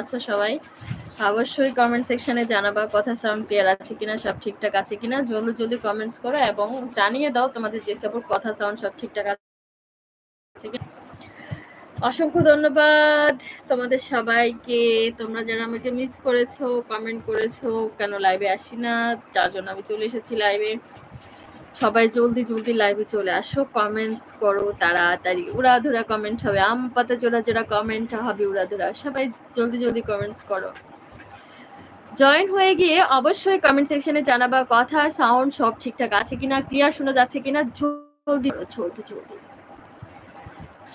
আছো সবাই? অবশ্যই কমেন্ট সেকশনে জানাবা কথা সাউন্ড ক্লিয়ার আছে কিনা, সব ঠিকঠাক আছে কিনা। জলদি জলদি কমেন্টস করো এবং জানিয়ে দাও তোমাদের যে সাপোর্ট কথা সাউন্ড সব ঠিকঠাক আছে অসংখ্য ধন্যবাদ তোমাদের সবাইকে। তোমরা যারা আমাকে মিস করেছ কমেন্ট করেছ, কেন লাইভে আসি না যার জন্য আমি চলে এসেছি লাইভে সবাই জলদি জলদি লাইভে চলে আসো কমেন্টস করো তাড়াতাড়ি, উড়াধুরা কমেন্ট হবে, আম পাতা জোড়া জোড়া কমেন্ট হবে উড়াধুরা, সবাই জলদি জলদি কমেন্টস করো। জয়েন হয়ে গিয়ে অবশ্যই কমেন্ট সেকশনে জানাবা কথা সাউন্ড সব ঠিকঠাক আছে কিনা ক্লিয়ার শোনা যাচ্ছে কিনা, জলদি জলদি জলদি।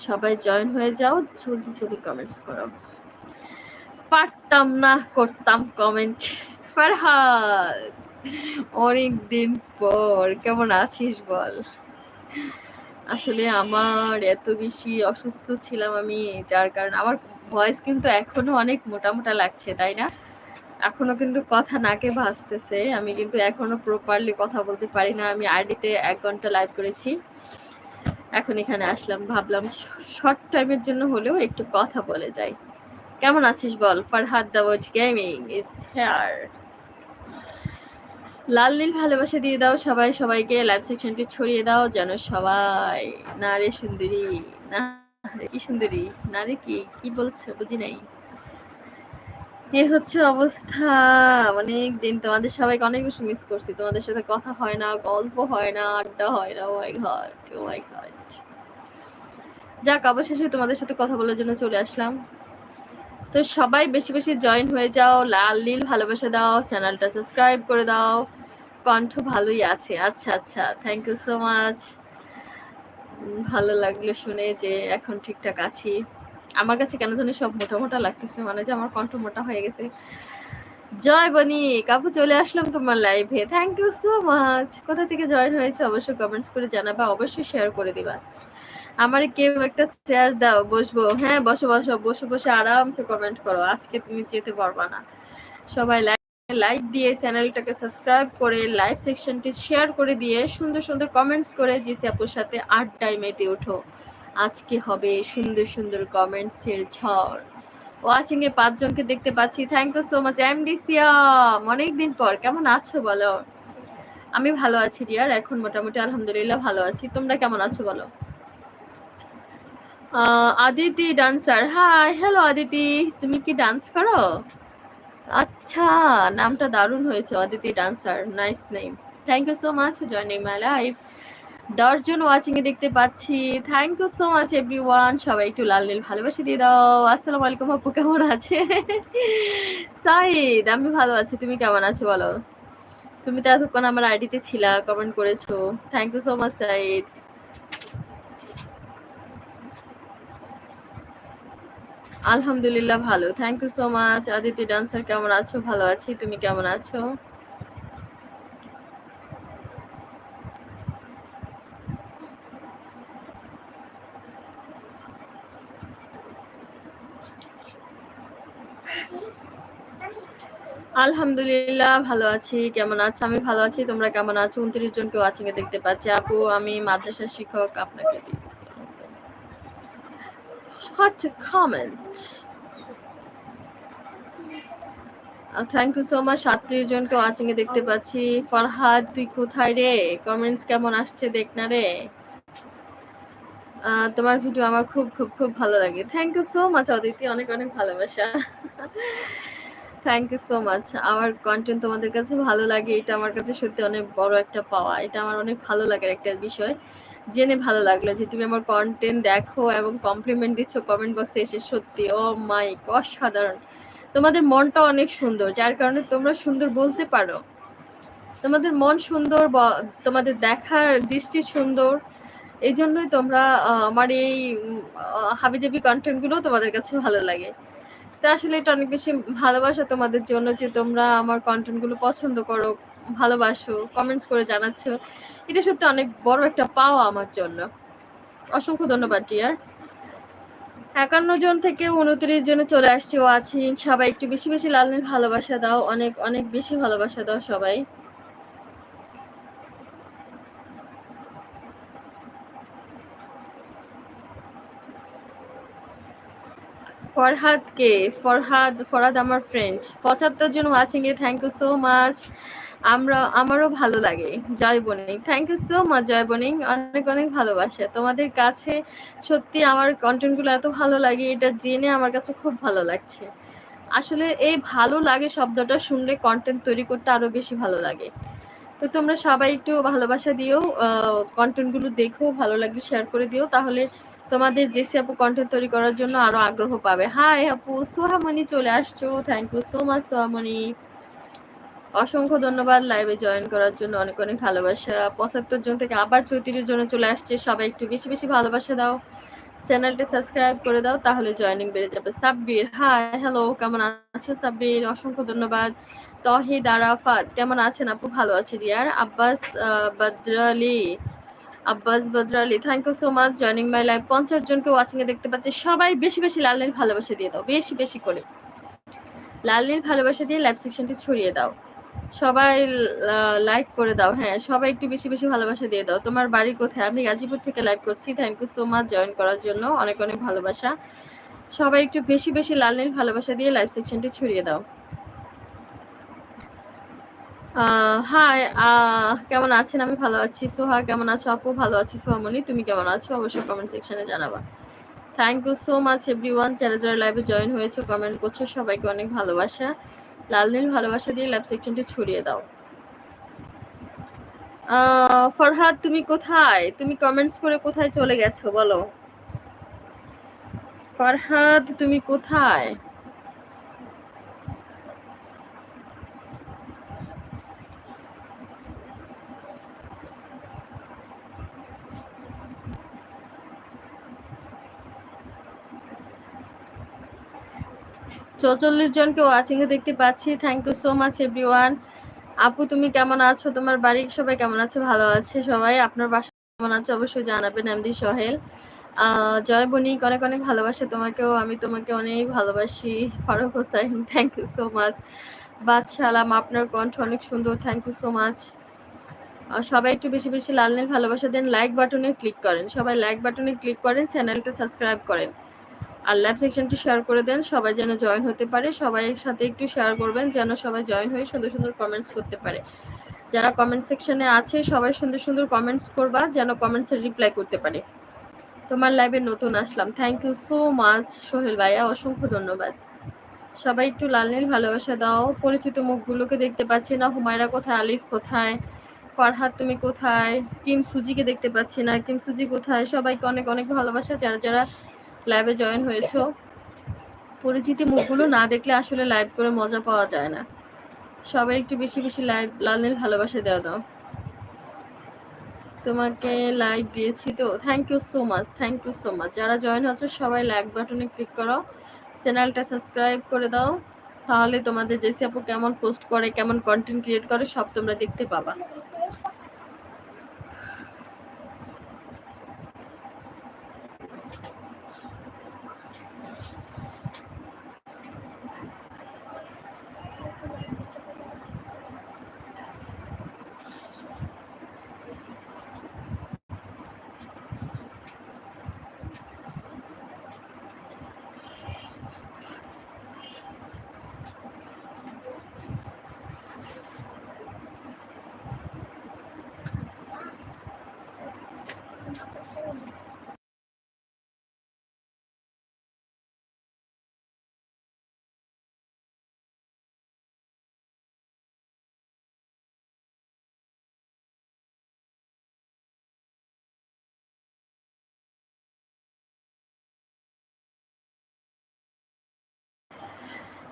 সবাই জয়েন হয়ে যাও, জলদি জলদি কমেন্টস করো। পারতাম না, করতাম কমেন্ট ফারহাদ। অনেক দিন পর, কেমন আছিস বল? আসলে আমার এত বেশি অসুস্থ ছিলাম আমি, যার কারণে আমার ভয়েস কিন্তু এখনও অনেক মোটা মোটা লাগছে, তাই না? এখনও কিন্তু কথা নাকে ভাসতেছে, আমি কিন্তু এখনও প্রপারলি কথা বলতে পারি না, আমি আইডিতে এক ঘণ্টা লাইভ করেছি। এখন এখানে আসলাম, ভাবলাম শর্ট টাইমের জন্য হলেও একটু কথা বলে যাই। কেমন আছিস বল? Farhad Dawaj gaming is here লাল নীল ভালোবাসা দিয়ে দাও সবাই, সবাইকে লাইভ সেকশনটি ছড়িয়ে দাও যেন সবাই। না রে সুন্দরী, না কি সুন্দরী, না রে কি কি বলছো বুঝি নাই। এ হচ্ছে অবস্থা, অনেক দিন তোমাদের সবাইকে অনেক বেশি মিস করছি। তোমাদের সাথে কথা হয় না, গল্প হয় না, আড্ডা হয় না ও মাই গড ও মাই যাক, অবশেষে তোমাদের সাথে কথা বলার জন্য চলে আসলাম। তো সবাই বেশি বেশি জয়েন হয়ে যাও, লাল, নীল ভালোবাসা দাও চ্যানেলটা সাবস্ক্রাইব করে দাও। কণ্ঠ ভালোই আছে। আচ্ছা আচ্ছা থ্যাংক ইউ সো মাচ ভালো লাগল শুনে যে এখন ঠিকঠাক আছি। আমার কাছে কেন জানি সব মোটা মোটা লাগতেছে মানে যে আমার কণ্ঠ মোটা হয়ে গেছে। জয় বনি কাপু চলে আসলাম তোমার লাইভে থ্যাংক ইউ সো মাচ কোথা থেকে জয়েন হয়েছে অবশ্যই কমেন্টস করে জানাবা, অবশ্যই শেয়ার করে দিবা। আমার কেউ একটা শেয়ার দাও, বসবো। হ্যাঁ বসো বসো, বসে বসে আরামসে কমেন্ট করো। আজকে তুমি যেতে পারবা না। সবাই লাইক দিয়ে চ্যানেলটাকে সাবস্ক্রাইব করে লাইভ সেকশনটি শেয়ার করে দিয়ে সুন্দর সুন্দর কমেন্টস করে জিসি আপুর সাথে আড্ডায় মেতে ওঠো। আজকে হবে সুন্দর সুন্দর কমেন্টসের ঝড়। ওয়াচিং এ পাঁচজনকে দেখতে পাচ্ছি। Thank you so much MD Siam অনেকদিন পর, কেমন আছো বলো? আমি ভালো আছি রিয়ার এখন মোটামুটি আলহামদুলিল্লাহ ভালো আছি। তোমরা কেমন আছো বলো? Aditi dancer hi hello Aditi. তুমি কি ডান্স করো? আচ্ছা নামটা দারুণ হয়েছে Aditi dancer nice name thank you so much joining my life দশজন ওয়াচিং এ দেখতে পাচ্ছি। Thank you so much everyone সবাই একটু লাল নীল ভালোবাসে দিয়ে দাও। আসসালামু আলাইকুম, আপু কেমন আছে? সাইদ, আমি ভালো আছি। তুমি কেমন আছো বলো? তুমি তো এতক্ষণ আমার আইডিতে ছিলা কমেন্ট করেছ। Thank you so much Saeed. আলহামদুলিল্লাহ ভালো। Thank you so much Aditi dancer কেমন আছো? ভালো আছি। তুমি কেমন আছো? আলহামদুলিল্লাহ, ভালো আছি। কেমন আছো? আমি ভালো আছি। তোমরা কেমন আছো? উনত্রিশ জনকে ওয়াচিং এ দেখতে পাচ্ছি। আপু, আমি মাদ্রাসার শিক্ষক, আপনাকে What to comment? Thank you so much সাতত্রিশ জনকে ওয়াচিং দেখতে পাচ্ছি। ফরহাদ, তুই কোথায় রে? কমেন্টস কেমন আসছে দেখ না রে? তোমার ভিডিও আমার খুব খুব খুব ভালো লাগে। Thank you so much Aditi, অনেক অনেক ভালোবাসা। থ্যাংক ইউ সো মাচ আমার কন্টেন্ট তোমাদের কাছে ভালো লাগে, এটা আমার কাছে সত্যি অনেক বড় একটা পাওয়া। এটা আমার অনেক ভালো লাগার একটা বিষয়। জেনে ভালো লাগল যে তুমি আমার কন্টেন্ট দেখো এবং কমপ্লিমেন্ট দিচ্ছ কমেন্ট বক্সে এসে সত্যি, ও মাই অসাধারণ। তোমাদের মনটা অনেক সুন্দর, যার কারণে তোমরা সুন্দর বলতে পারো। তোমাদের মন সুন্দর তোমাদের দেখার দৃষ্টি সুন্দর। এই জন্যই তোমরা আমার এই হাবিজাবি কন্টেন্টগুলো তোমাদের কাছে ভালো লাগে। তা আসলে এটা অনেক বেশি ভালোবাসা তোমাদের জন্য যে তোমরা আমার কন্টেন্টগুলো পছন্দ করো। ভালোবাসো কমেন্টস করে জানাচ্ছ। এটা সত্যি অনেক বড় একটা পাওয়া আমার জন্য। অসংখ্য ধন্যবাদ টিয়ার একান্ন জন থেকে উনত্রিশ জনে চলে আসছে, ও আছি। সবাই একটু বেশি বেশি লাল ভালোবাসা দাও, অনেক অনেক বেশি ভালোবাসা দাও সবাই। ফরহাদ কে ফরহাদ ফরহাদ আমার ফ্রেন্ড পঁচাত্তর জন ওয়াচিং এ থ্যাংক ইউ সো মাচ আমরা, আমারও ভালো লাগে জয় বনিং thank you so much Joy বনিং অনেক অনেক ভালোবাসা। তোমাদের কাছে সত্যি আমার কন্টেন্টগুলো এত ভালো লাগে, এটা জেনে আমার কাছে খুব ভালো লাগছে। আসলে এই ভালো লাগে শব্দটা শুনলে কন্টেন্ট তৈরি করতে আরও বেশি ভালো লাগে। তো তোমরা সবাই একটু ভালোবাসা দিও কন্টেন্টগুলো দেখো, ভালো লাগলে শেয়ার করে দিও। তাহলে তোমাদের জেসি আপু কন্টেন্ট তৈরি করার জন্য আরও আগ্রহ পাবে। হাই আপু, সোহামণি চলে আসছো। Thank you so much Sohamoni. অসংখ্য ধন্যবাদ লাইভে জয়েন করার জন্য। অনেক অনেক ভালোবাসা। পঁচাত্তর জন থেকে আবার চৌত্রিশ জনে চলে আসছে। সবাই একটু বেশি বেশি ভালোবাসা দাও। চ্যানেলটা সাবস্ক্রাইব করে দাও, তাহলে জয়েনিং বেড়ে যাবে। সাব্বির হাই হ্যালো কেমন আছো সাব্বির? অসংখ্য ধন্যবাদ। তহিদ, আরাফাত, কেমন আছেন আপু? ভালো আছে রিয়ার Abbas Badrali Abbas Badrali thank you so much joining my live পঞ্চাশ জনকে ওয়াচিং এ দেখতে পাচ্ছি। সবাই বেশি বেশি লালের ভালোবাসা দিয়ে দাও, বেশি বেশি করে। লালের ভালোবাসা দিয়ে লাইভ সেকশনটি ছড়িয়ে দাও। সবাই লাইক করে দাও। হ্যাঁ সবাই একটু বেশি বেশি ভালোবাসা দিয়ে দাও। তোমার বাড়ি কোথায়? আমি গাজীপুর থেকে লাইভ করছি। Thank you so much join করার জন্য। অনেক অনেক ভালোবাসা। সবাই একটু বেশি বেশি লাল নীল ভালোবাসা দিয়ে লাইভ সেকশনটি ছড়িয়ে দাও। হাই কেমন আছেন? আমি ভালো আছি। সোহা, কেমন আছো? আপু, ভালো আছি। সোহামণি, তুমি কেমন আছো? অবশ্যই কমেন্ট সেকশনে জানাবা। Thank you so much everyone যারা যারা লাইভে জয়েন হয়েছে কমেন্ট করছ, সবাইকে অনেক ভালোবাসা। লাল নীল ভালোবাসা দিয়ে লাইভ সেকশনটি ছড়িয়ে দাও। ফরহাদ, তুমি কোথায়? তুমি কমেন্টস করে কোথায় চলে গেছো? বলো। ফরহাদ, তুমি কোথায়? চৌচল্লিশ জনকে ওয়াচিং এ দেখতে পাচ্ছি। Thank you so much everyone আপু, তুমি কেমন আছো? তোমার বাড়ির সবাই কেমন আছে? ভালো আছে সবাই? আপনার বাসা কেমন আছে? অবশ্যই জানাবেন এমডি সোহেল। জয় বণিক, অনেক অনেক ভালোবাসে তোমাকেও। আমি তোমাকে অনেক ভালোবাসি। Faruk Hossain thank you so much বাদশালাম আপনার কণ্ঠ অনেক সুন্দর। থ্যাংক ইউ সো মাচ সবাই একটু বেশি বেশি লাল নীল ভালোবাসা দেন। লাইক বাটনে ক্লিক করেন। সবাই লাইক বাটনে ক্লিক করেন চ্যানেলটা সাবস্ক্রাইব করেন। আর লাইভ সেকশনটি শেয়ার করে দেন, সবাই যেন জয়েন হতে পারে। সবাই সাথে একটু শেয়ার করবেন, যেন সবাই জয়েন হয়ে সুন্দর সুন্দর কমেন্টস করতে পারে। যারা কমেন্ট সেকশনে আছে, সবাই সুন্দর সুন্দর কমেন্টস করবা, যেন কমেন্টসের রিপ্লাই করতে পারে। তোমার লাইভে নতুন আসলাম। Thank you so much Sohel ভাইয়া, অসংখ্য ধন্যবাদ। সবাই একটু লাল নীল ভালোবাসা দাও। পরিচিত মুখগুলোকে দেখতে পাচ্ছি না। হুমায়রা কোথায়? আলিফ কোথায়? ফরহাদ, তুমি কোথায়? কিম সুজিকে দেখতে পাচ্ছি না। কিম সুজি কোথায়? সবাইকে অনেক অনেক ভালোবাসা। যারা যারা লাইভে জয়েন হয়েছো। পরিচিতি মুখগুলো না দেখলে আসলে লাইভ করে মজা পাওয়া যায় না। সবাই একটু বেশি বেশি লাইভ লালের ভালোবাসা দেওয়া দাও। তোমাকে লাইক দিয়েছি তো। Thank you so much thank you so much যারা জয়েন হচ্ছে সবাই লাইক বাটনে ক্লিক করো। চ্যানেলটা সাবস্ক্রাইব করে দাও। তাহলে তোমাদের জেসি আপু কেমন পোস্ট করে, কেমন কন্টেন্ট ক্রিয়েট করে, সব তোমরা দেখতে পাবা।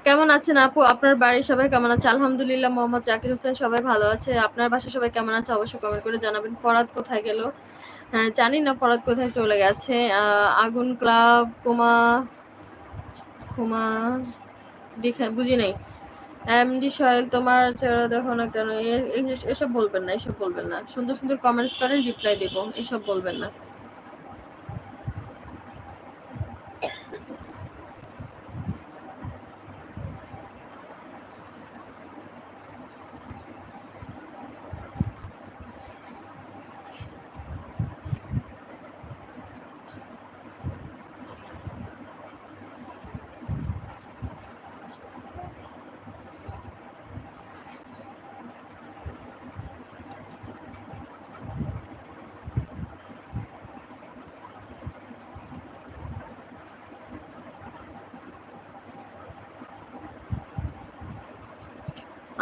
কেমন আছেন আপু? আপনার বাড়ির সবাই কেমন আছে? আলহামদুলিল্লাহ মোহাম্মদ জাকির হোসেন সবাই ভালো আছে। আপনার বাসা সবাই কেমন আছে? অবশ্যই কমেন্ট করে জানাবেন। ফরাদ কোথায় গেল? হ্যাঁ জানি না ফরাদ কোথায় চলে গেছে। আগুন, ক্লাব, কুমা কুমা, দেখে বুঝি নেই। এমডি সয়েল তোমার চেহারা দেখো না কেন? এসব বলবেন না, এসব বলবেন না। সুন্দর সুন্দর কমেন্টস করেন রিপ্লাই দেবো। এসব বলবেন না।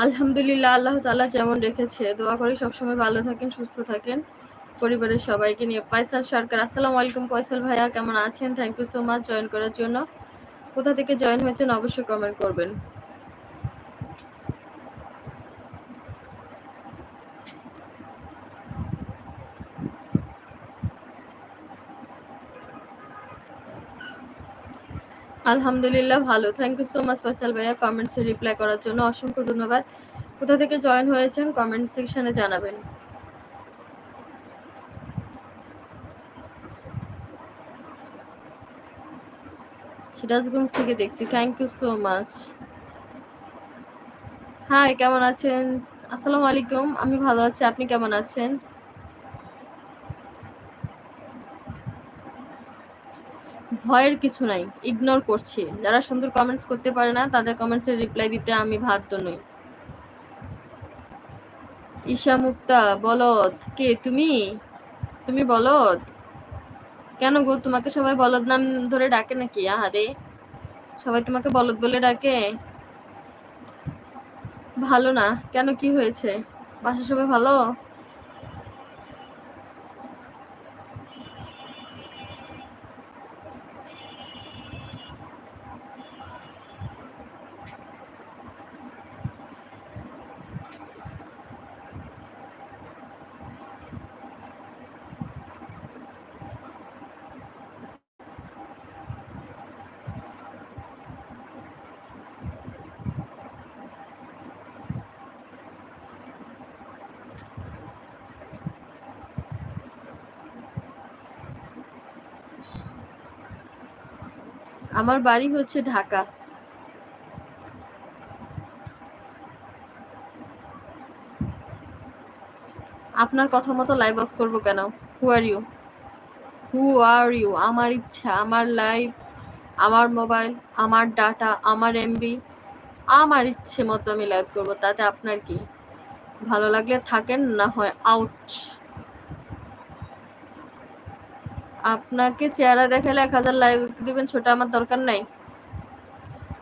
আলহামদুলিল্লাহ, আল্লাহ তালা যেমন রেখেছে। দোয়া করি সবসময় ভালো থাকেন, সুস্থ থাকেন। পরিবারের সবাইকে নিয়ে পয়সাল সরকার। আসসালামু আলাইকুম পয়সাল ভাইয়া, কেমন আছেন? Thank you so much join করার জন্য। কোথা থেকে জয়েন হয়েছেন অবশ্যই কমেন্ট করবেন। আলহামদুলিল্লাহ, ভালো। Thank you so much Faisal ভাইয়া কমেন্টসে রিপ্লাই করার জন্য অসংখ্য ধন্যবাদ। কোথা থেকে জয়েন হয়েছেন কমেন্ট সেকশনে জানাবেন। সিরাজগঞ্জ থেকে দেখছি। Thank you so much hi কেমন আছেন? আসসালামু আলাইকুম। আমি ভালো আছি, আপনি কেমন আছেন? ভয়ের কিছু নাই ইগনোর করছি। যারা সুন্দর কমেন্টস করতে পারে না, তাদের কমেন্টসের রিপ্লাই দিতে আমি বাধ্য নই। ঈশা মুক্তা, বলদ, কে তুমি? তুমি বলদ? কেন গো, তোমাকে সবাই বলদ নাম ধরে ডাকে নাকি? আহারে, সবাই তোমাকে বলদ বলে ডাকে? ভালো না, কেন কি হয়েছে? বাসা সবাই ভালো? আমার বাড়ি হচ্ছে ঢাকা। আপনার কথা মতো লাইভ অফ করব কেন? হু are you who are you আমার ইচ্ছা, আমার লাইভ আমার মোবাইল আমার ডাটা আমার এমবি আমার ইচ্ছে মতো আমি লাইভ করব, তাতে আপনার কি? ভালো লাগলে থাকেন, না হয় আউট আপনাকে চেহারা দেখালে এক হাজার লাইভ দিবেন ছোট আমার দরকার নাই।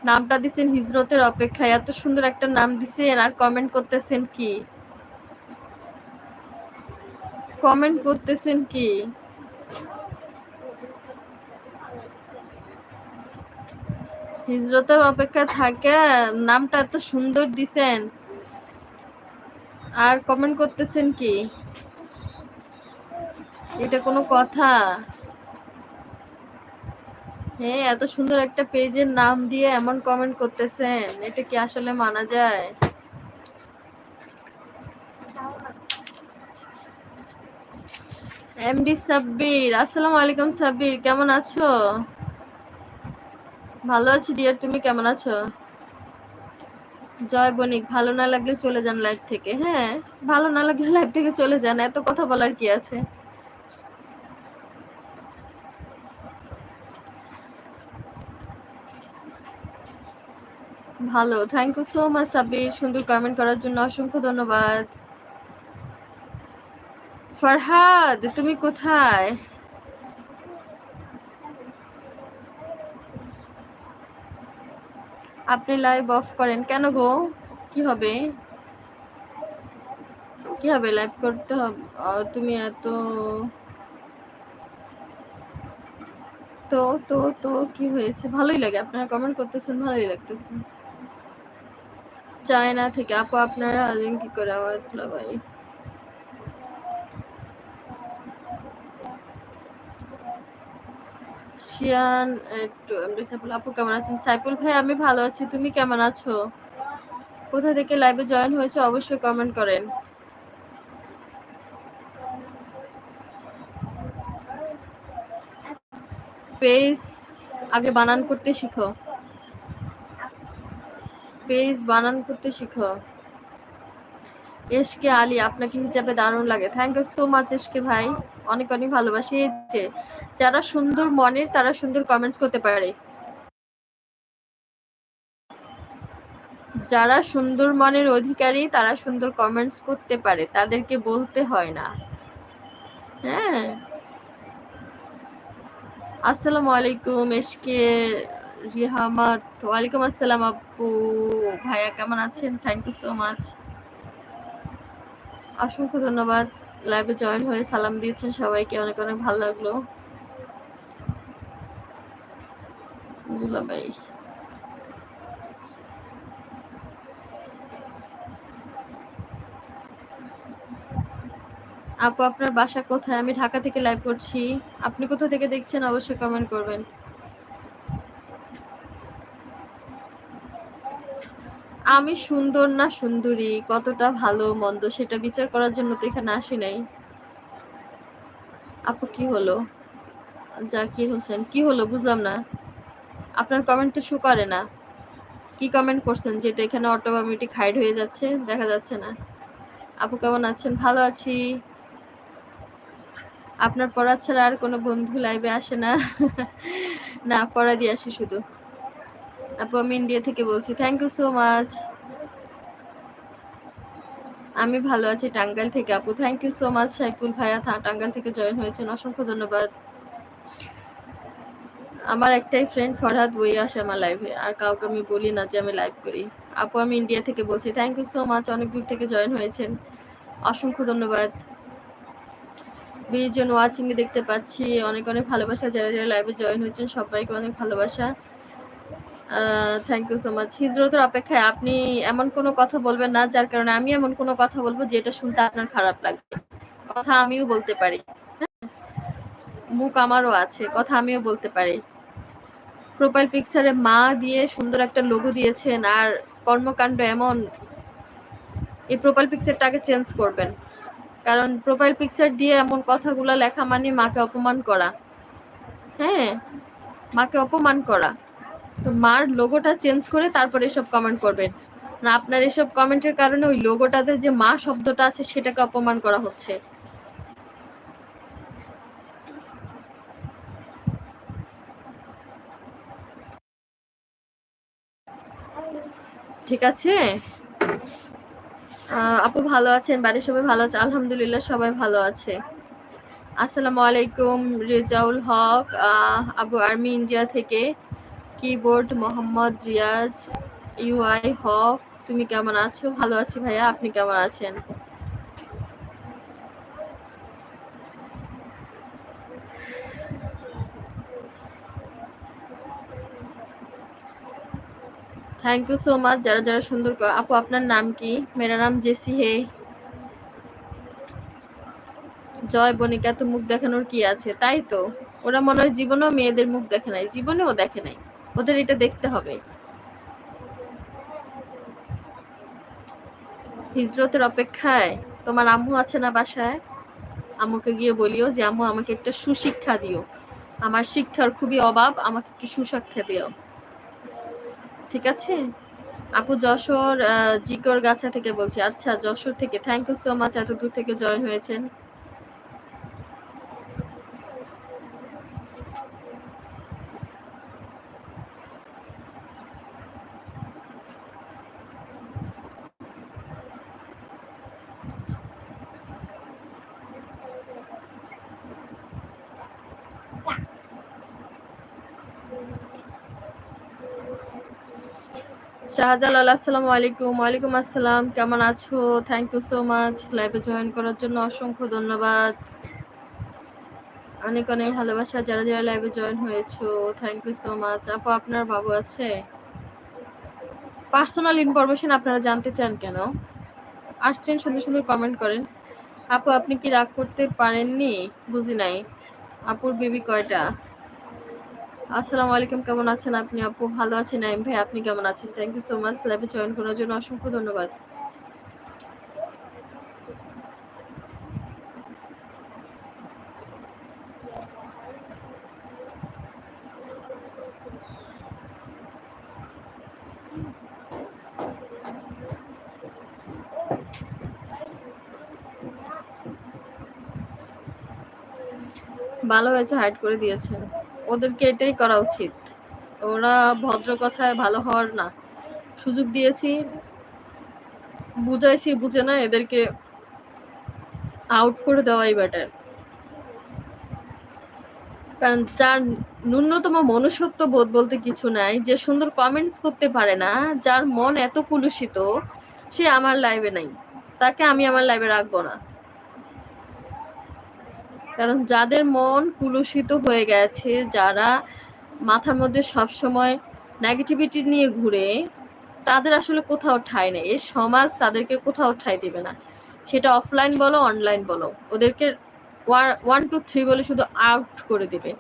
নামটা দিছেন হিজরতের অপেক্ষায়। এত সুন্দর একটা নাম দিছেন আর কমেন্ট করতেছেন কি? কমেন্ট করতেছেন কি? হিজরতের অপেক্ষা থাকে, নামটা এত সুন্দর দিছেন। আর কমেন্ট করতেছেন কি? এটা কোনো কথা? হ্যাঁ এত সুন্দর একটা পেজের নাম দিয়ে এমন কমেন্ট করতেছেন, এটা কি আসলে মানা যায়? এমডি সাব্বির, আসসালামু আলাইকুম সাব্বির, কেমন আছো? ভালো আছি ডিয়ার তুমি কেমন আছো? জয় বণিক, ভালো না লাগলে চলে যান লাইভ থেকে হ্যাঁ? ভালো না লাগলে লাইভ থেকে চলে যান, এত কথা বলার কি আছে? ভালো। Thank you so much Sabbir সুন্দর কমেন্ট করার জন্য অসংখ্য ধন্যবাদ। ফরহাদ, তুমি কোথায়? আপনি লাইভ অফ করেন। কেন গো? কি হবে? কি হবে লাইভ করতে হবে? তুমি এত তো তো তো, কি হয়েছে? ভালোই লাগে। আপনারা কমেন্ট করতেছেন, ভালোই লাগতেছে। চায়না থেকে। আপু, আপনারা আলেন কি করে আওয়াজ ভাই? শিয়ান, একটু সাইফুল, আপু কেমন আছেন? সাইফুল ভাই, আমি ভালো আছি। তুমি কেমন আছো? কোথা থেকে লাইভে জয়েন হয়েছে অবশ্যই কমেন্ট করেন। পেজ আগে বানান করতে শিখো। পেজ বানান করতে শিখো। এসকে আলী, আপনাকে হিসাবে দারুণ লাগে। Thank you so much SK ভাই। অনেক অনেক ভালোবাসি। যে, যারা সুন্দর মনের, তারা সুন্দর কমেন্টস করতে পারে। যারা সুন্দর মনের অধিকারী, তারা সুন্দর কমেন্টস করতে পারে। তাদেরকে বলতে হয় না। হ্যাঁ। আসসালামু আলাইকুম এসকে ওয়ালাইকুম আসসালাম আপু। ভাইয়া কেমন আছেন? থ্যাংক ইউ সো মাচ অসংখ্য ধন্যবাদ। লাইভে জয়েন হয়ে সালাম দিয়েছেন সবাইকে, অনেক অনেক ভালো লাগল। আপু, আপনার বাসা কোথায়? আমি ঢাকা থেকে লাইভ করছি। আপনি কোথা থেকে দেখছেন? অবশ্যই কমেন্ট করবেন। আমি সুন্দর না সুন্দরী? কতটা ভালো, মন্দ সেটা বিচার করার জন্য তো এখানে আসি নাই। আপু, কি হলো? জাকির হোসেন, কি হলো বুঝলাম না। আপনার কমেন্ট তো শো করে না। কি কমেন্ট করছেন? যেটা এখানে অটোমেটিক হাইড হয়ে যাচ্ছে, দেখা যাচ্ছে না। আপু, কেমন আছেন? ভালো আছি। আপনার পড়া ছাড়া আর কোনো বন্ধু লাইভে আসে না। না, পড়া দিয়ে আসি শুধু। আপু, আমি ইন্ডিয়া থেকে বলছি। থ্যাংক ইউ সো মাচ আমি ভালো আছি টাঙ্গাইল থেকে, আপু। Thank you so much Saiful ভাইয়া। টাঙ্গাইল থেকে জয়েন হয়েছেন। অসংখ্য ধন্যবাদ। আমার একটাই ফ্রেন্ড ফরহাদ বই আসে আমার লাইভে আর কাউকে আমি বলি না যে আমি লাইভ করি। আপু, আমি ইন্ডিয়া থেকে বলছি। থ্যাংক ইউ সো মাচ অনেক দূর থেকে জয়েন হয়েছেন। অসংখ্য ধন্যবাদ। বিশজন ওয়াচিং দেখতে পাচ্ছি। অনেক অনেক ভালোবাসা। যারা যারা লাইভে জয়েন হয়েছেন, সবাইকে অনেক ভালোবাসা। থ্যাংক ইউ সো মাচ হিজরতের অপেক্ষায় আপনি এমন কোনো কথা বলবেন না, যার কারণে আমি এমন কোনো কথা বলব যেটা শুনতে আপনার খারাপ লাগবে কথা আমিও বলতে পারি। হ্যাঁ? মুখ আমারও আছে, কথা আমিও বলতে পারি। প্রোফাইল পিকচারে মা দিয়ে সুন্দর একটা লোগো দিয়েছেন, আর কর্মকাণ্ড এমন। এই প্রোফাইল পিকচারটাকে চেঞ্জ করবেন। কারণ প্রোফাইল পিকচার দিয়ে এমন কথাগুলো লেখা মানে মাকে অপমান করা। হ্যাঁ? মাকে অপমান করা। তো মার লোগোটা চেঞ্জ করে তারপরে এসব কমেন্ট করবেন। না, আপনার এসব কমেন্টের কারণে ওই লোগোটাতে যে মা শব্দটা আছে, সেটাকে অপমান করা হচ্ছে। ঠিক আছে? আপু ভালো আছেন? বাড়ির সবাই ভালো আছে? আলহামদুলিল্লাহ, সবাই ভালো আছে। আসসালামু আলাইকুম, রেজাউল হক আবু আর্মি ইন্ডিয়া থেকে। কিবোর্ড মোহাম্মদ রিয়াজ ইউআই হক তুমি কেমন আছো? ভালো আছি ভাইয়া, আপনি কেমন আছেন? থ্যাংক ইউ সো মাচ যারা যারা সুন্দর আপু, আপনার নাম কি? মেরা নাম জেসি হে। জয় বনিকা তো মুখ দেখানোর কি আছে? তাই তো? ওরা মনে হয় জীবনেও মেয়েদের মুখ দেখে নাই, জীবনেও দেখে নাই। ওদের এটা দেখতে হবে। হিজরতের অপেক্ষায় তোমার আম্মু আছে না বাসায়? আম্মুকে গিয়ে বলিও যে, আম্মু, আমাকে একটা সুশিক্ষা দিও। আমার শিক্ষার খুবই অভাব, আমাকে একটু সুশিক্ষা দিও। ঠিক আছে? আপু যশোর জিকর গাছা থেকে বলছি। আচ্ছা যশোর থেকে। থ্যাংক ইউ সো মাচ এত দূর থেকে জয়েন হয়েছেন। শাহজালাল, আসসালামু আলাইকুম। ওয়ালাইকুম আসসালাম। কেমন আছো? থ্যাংক ইউ সো মাচ লাইভে জয়েন করার জন্য অসংখ্য ধন্যবাদ। অনেক অনেক ভালোবাসা যারা যারা লাইভে জয়েন হয়েছো। থ্যাংক ইউ সো মাচ আপু, আপনার বাবু আছে? পার্সোনাল ইনফরমেশন আপনারা জানতে চান কেন? আসছেন, সুন্দর সুন্দর কমেন্ট করেন। আপু, আপনি কি রাগ করতে পারেননি? বুঝি নাই। আপুর বেবি কয়টা? আসসালামু আলাইকুম, কেমন আছেন আপনি? আপু ভালো আছেন? নাইম ভাই, আপনি কেমন আছেন? থ্যাংক ইউ সো মাচ লাইভে জয়েন করার জন্য অসংখ্য ধন্যবাদ। ভালো হয়েছে হাইড করে দিয়েছেন। ওদেরকে এটাই করা উচিত। ওরা ভদ্র কথায় ভালো হওয়ার না। সুযোগ দিয়েছি। বুঝাইছি, বুঝে না এদেরকে আউট করে দেওয়াই বেটার কারণ যার ন্যূনতম মনুষ্যত্ব বোধ বলতে কিছু নাই, যে সুন্দর কমেন্টস করতে পারে না, যার মন এত কুলুষিত, সে আমার লাইভে নাই। তাকে আমি আমার লাইভে রাখব না। কারণ যাদের মন কুলুষিত হয়ে গেছে, যারা মাথার মধ্যে সবসময় নেগেটিভিটি নিয়ে ঘুরে, তাদের আসলে কোথাও ঠাঁই নেই। এই সমাজ তাদেরকে কোথাও ঠাঁই দেবে না। সেটা অফলাইন বলো অনলাইন বলো। ওদেরকে ওয়ান টু থ্রি বলে শুধু আউট করে দিবে।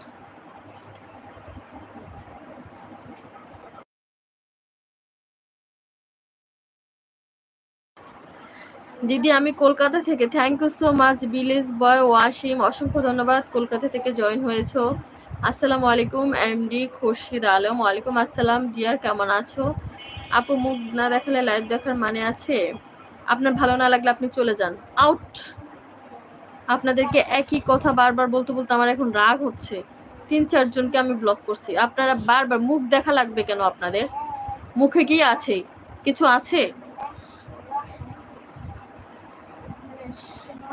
দিদি, আমি কলকাতা থেকে। Thank you so much village boy Wasim অসংখ্য ধন্যবাদ, কলকাতা থেকে জয়েন হয়েছো। আসসালামু আলাইকুম এমডি খুরশিদ আলম। ওয়ালাইকুম আসসালাম ডিয়ার কেমন আছো? আপু, মুখ না দেখালে লাইভ দেখার মানে আছে? আপনার ভালো না লাগলে আপনি চলে যান। আউট আপনাদেরকে একই কথা বারবার বলতে বলতে আমার এখন রাগ হচ্ছে। তিন চারজনকে আমি ব্লক করছি। আপনারা বারবার মুখ দেখা লাগবে কেন আপনাদের? মুখে কি আছে? কিছু আছে?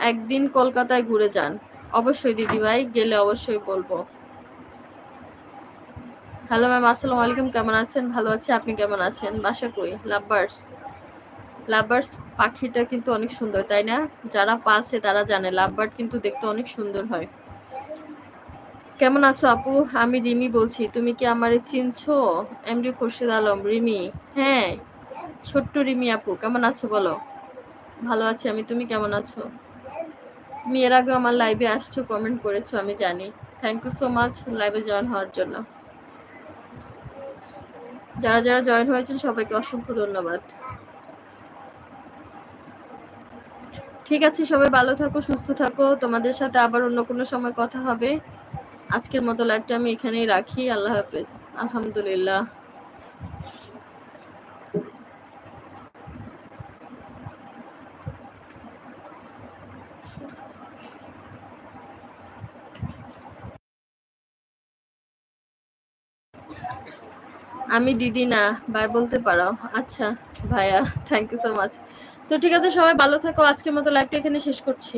একদিন কলকাতায় ঘুরে যান। অবশ্যই, দিদিভাই, গেলে অবশ্যই বলব। হ্যালো ম্যাম আসসালামু আলাইকুম, কেমন আছেন? ভালো আছি, আপনি কেমন আছেন? বাসা কই? লাভবার্স লাভবার্স পাখিটা কিন্তু অনেক সুন্দর, তাই না? যারা পালছে তারা জানে লাভবার্ড কিন্তু দেখতে অনেক সুন্দর হয়। কেমন আছো আপু? আমি রিমি বলছি, তুমি কি আমারে চিনছো? এমডি খুরশিদ আলম, রিমি। হ্যাঁ ছোট্ট রিমি আপু, কেমন আছো বলো? ভালো আছি আমি, তুমি কেমন আছো? তুমি এর আগে আমার লাইভে আসছো কমেন্ট করেছ, আমি জানি। থ্যাংক ইউ সো মাচ লাইভে জয়েন হওয়ার জন্য। যারা যারা জয়েন হয়েছেন, সবাইকে অসংখ্য ধন্যবাদ। ঠিক আছে, সবাই ভালো থাকো, সুস্থ থাকো। তোমাদের সাথে আবার অন্য কোনো সময় কথা হবে। আজকের মতো লাইভটা আমি এখানেই রাখি। আল্লাহ হাফেজ। আলহামদুলিল্লাহ। আমি দিদি না, ভাই বলতে পারো। আচ্ছা ভাইয়া থ্যাংক ইউ সো মাচ তো ঠিক আছে, সবাই ভালো থাকো, আজকের মতো লাইভটা এখানে শেষ করছি।